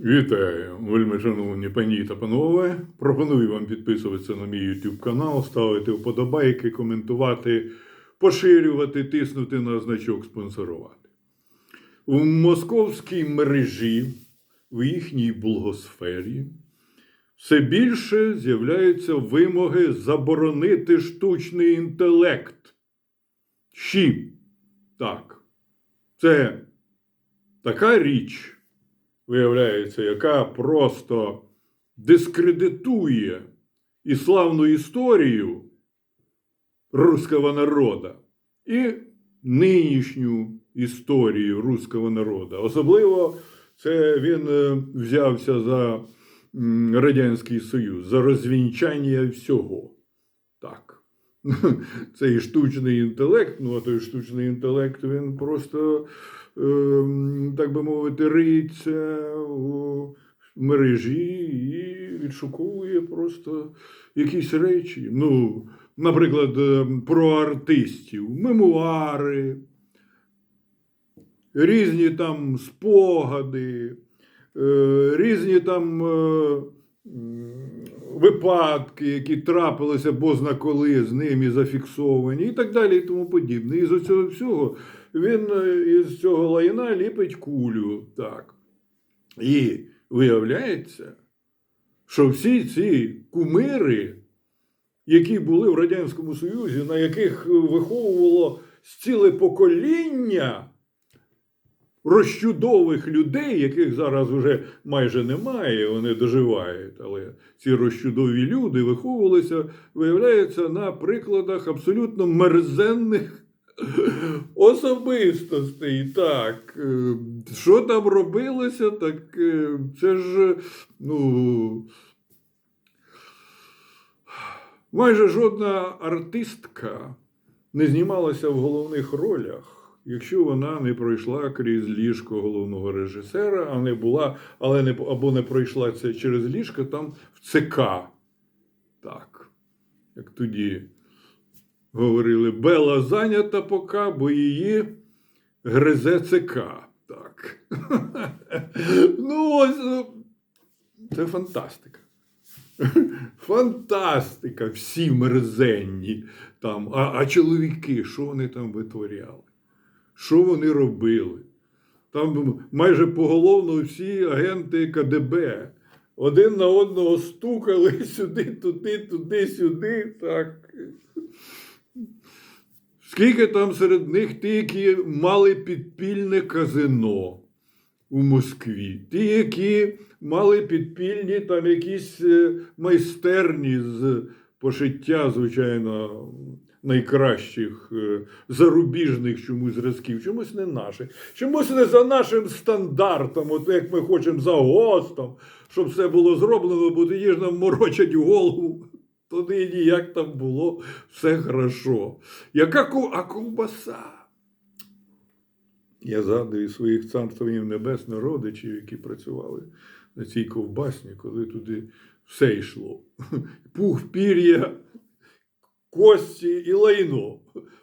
Вітаю, вельми шановні пані та панове. Пропоную вам підписуватися на мій YouTube канал, ставити вподобайки, коментувати, поширювати, тиснути на значок спонсорувати. У московській мережі, в їхній блогосфері, все більше з'являються вимоги заборонити штучний інтелект. Щі. Так. Це така річ виявляється, яка просто дискредитує і славну історію руського народу, і нинішню історію руського народу. Особливо це він е, взявся за Радянський Союз, за розвінчання всього. Так. Цей штучний інтелект, ну а той штучний інтелект, він просто, ем, так би мовити, риється у мережі і відшуковує просто якісь речі. Ну, наприклад, ем, про артистів, мемуари, різні там спогади, е, різні там. Випадки, які трапилися бозна коли з ними зафіксовані, і так далі, і тому подібне. І з цього всього він е, із цього лайна ліпить кулю. Так. І виявляється, що всі ці кумири, які були в Радянському Союзі, на яких виховувало ціле покоління розчудових людей, яких зараз вже майже немає, вони доживають, але ці розчудові люди виховувалися, виявляється, на прикладах абсолютно мерзенних особистостей. Так, е, що там робилося, так е, це ж, ну. Майже жодна артистка не знімалася в головних ролях, якщо вона не пройшла крізь ліжко головного режисера, а не була, але не або не пройшла це через ліжко там в ЦК. Так, як тоді говорили, Бела зайнята поки, бо її гризе ЦК. Так. Ну, ось ну, це фантастика. Фантастика, всі мерзенні там. А, а чоловіки, що вони там витворяли? Що вони робили? Там майже поголовно всі агенти КДБ один на одного стукали сюди, туди, туди, сюди. Так. Скільки там серед них ті, які мали підпільне казино у Москві, ті, які мали підпільні там якісь е, майстерні з пошиття, звичайно, найкращих е, зарубіжних чомусь зразків, чомусь не наших, чомусь не за нашим стандартом, от як ми хочемо за ГОСТом, щоб все було зроблено, бо тоді ж нам морочать голову. Тоді ніяк там було все хорошо. Яка а ковбаса? Я згадую своїх царствів небесних родичів, які працювали на цій ковбасні, коли туди все йшло. Пух, пір'я, кості і лайно.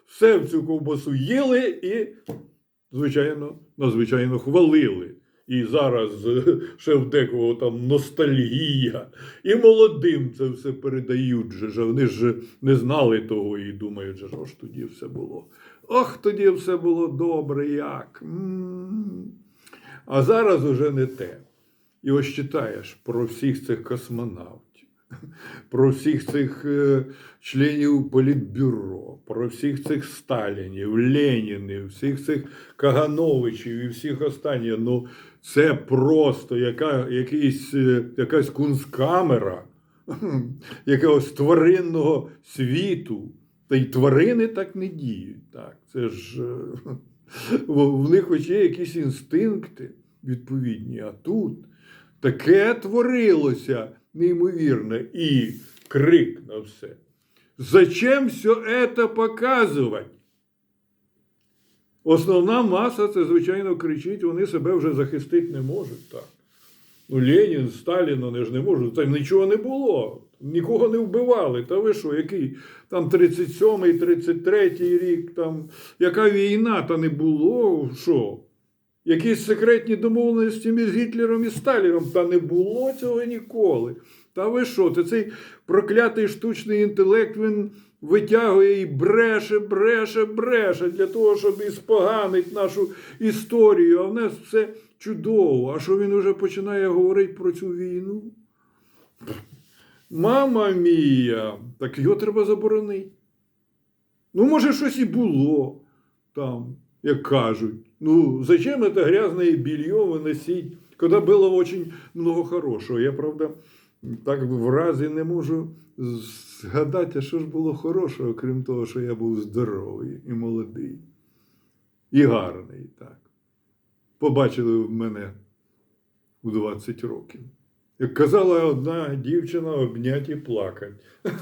Все в цю ковбасу їли і, звичайно, надзвичайно хвалили. І зараз е, ще в декого там ностальгія. І молодим це все передають. же. Вони ж не знали того і думають, що ж тоді все було. Ох, тоді все було добре як. М. А зараз уже не те. І ось читаєш про всіх цих космонавтів, про всіх цих е, членів Політбюро, про всіх цих Сталінів, Ленінів, всіх цих Кагановичів і всіх останніх. Ну, це просто яка, якийсь, е, якась кунсткамера якогось тваринного світу. Та й тварини так не діють. Так. Це ж е, в них хоч є якісь інстинкти відповідні, а тут таке творилося неймовірне і крик на все. Зачем все это показувати? Основна маса, це, звичайно, кричить, вони себе вже захистити не можуть. так. Ну, Ленін, Сталін, вони ж не можуть. Там нічого не було. Нікого не вбивали. Та ви що, який там 37-й, 33-й рік, там яка війна, та не було. Що? Якісь секретні домовленості між Гітлером і Сталіном. Та не було цього ніколи. Та ви що? Та цей проклятий штучний інтелект він витягує і бреше, бреше, бреше для того, щоб і споганить нашу історію. А в нас все чудово. А що він вже починає говорити про цю війну? Мама мія, так його треба заборонити. Ну, може, щось і було там, як кажуть. Ну, зачем это грязное белье выносить, когда было очень много хорошого? Я, правда, так вразі не можу згадати, а що ж було хорошого, крім того, що я був здоровий і молодий, і гарний, так. Побачили в мене у 20 років. Як казала одна дівчина, обнять і плакать.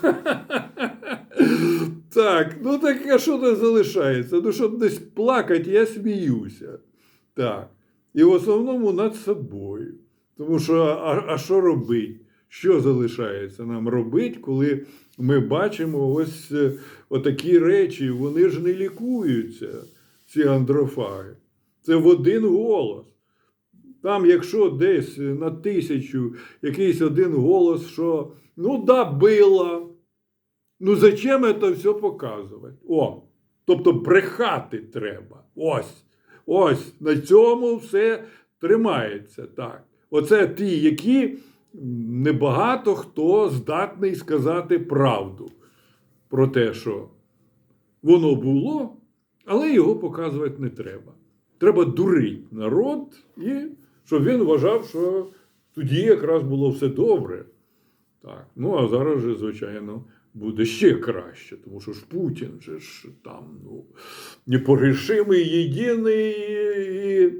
Так, ну так а що тут залишається? Ну, щоб десь плакати, я сміюся. Так. І в основному над собою. Тому що, а, а що робити? Що залишається нам робити, коли ми бачимо ось е, отакі речі, вони ж не лікуються, ці андрофаги. Це в один голос. Там, якщо десь на тисячу якийсь один голос, що ну да, била. Ну зачем це все показувати? О, тобто брехати треба. Ось. Ось на цьому все тримається. Так. Оце ті, які небагато хто здатний сказати правду про те, що воно було, але його показувати не треба. Треба дурити народ, і щоб він вважав, що тоді якраз було все добре. Так. Ну, а зараз же, звичайно, буде ще краще, тому що ж Путін же ж там ну, непогрешимий, єдиний і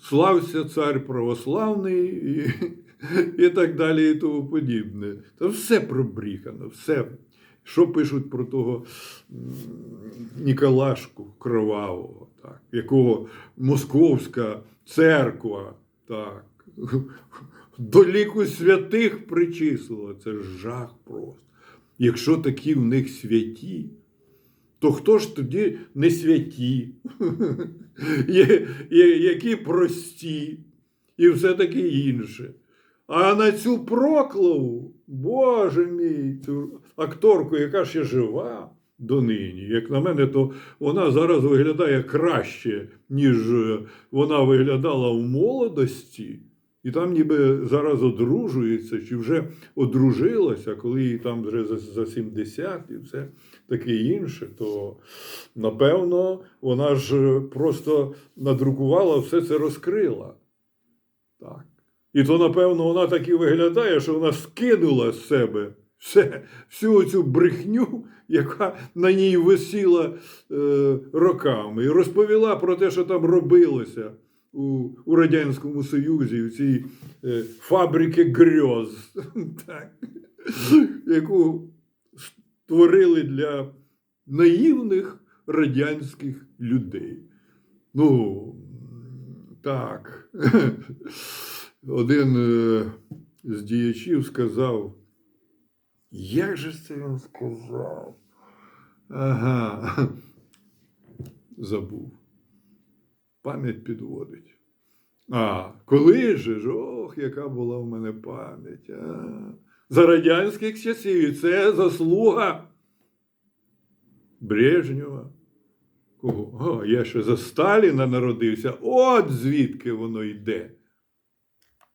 слався цар православний і, і так далі, і тому подібне. Та все пробріхано, все. Що пишуть про того Ніколашку Кровавого, так, якого Московська церква так, до ліку святих причислила. Це жах просто. Якщо такі в них святі, то хто ж тоді не святі, які прості і все таке інше. А на цю проклаву, Боже мій, акторку, яка ще жива донині, як на мене, то вона зараз виглядає краще, ніж е, вона виглядала в молодості. І там ніби зараз одружується, чи вже одружилася, коли їй там вже за, за 70 і все таке інше, то напевно вона ж просто надрукувала, все це розкрила. Так. І то, напевно, вона так і виглядає, що вона скинула з себе все, всю цю брехню, яка на ній висіла е, роками, і розповіла про те, що там робилося у, у Радянському Союзі, у цій е, фабрики грьоз, яку створили для наївних радянських людей. Ну, так. Один е, з діячів сказав, як же це він сказав? Ага. Забув. Пам'ять підводить. А, коли же ж? Ох, яка була в мене пам'ять. За радянських часів. І це заслуга Брежнєва. Кого? О, я ще за Сталіна народився. От звідки воно йде.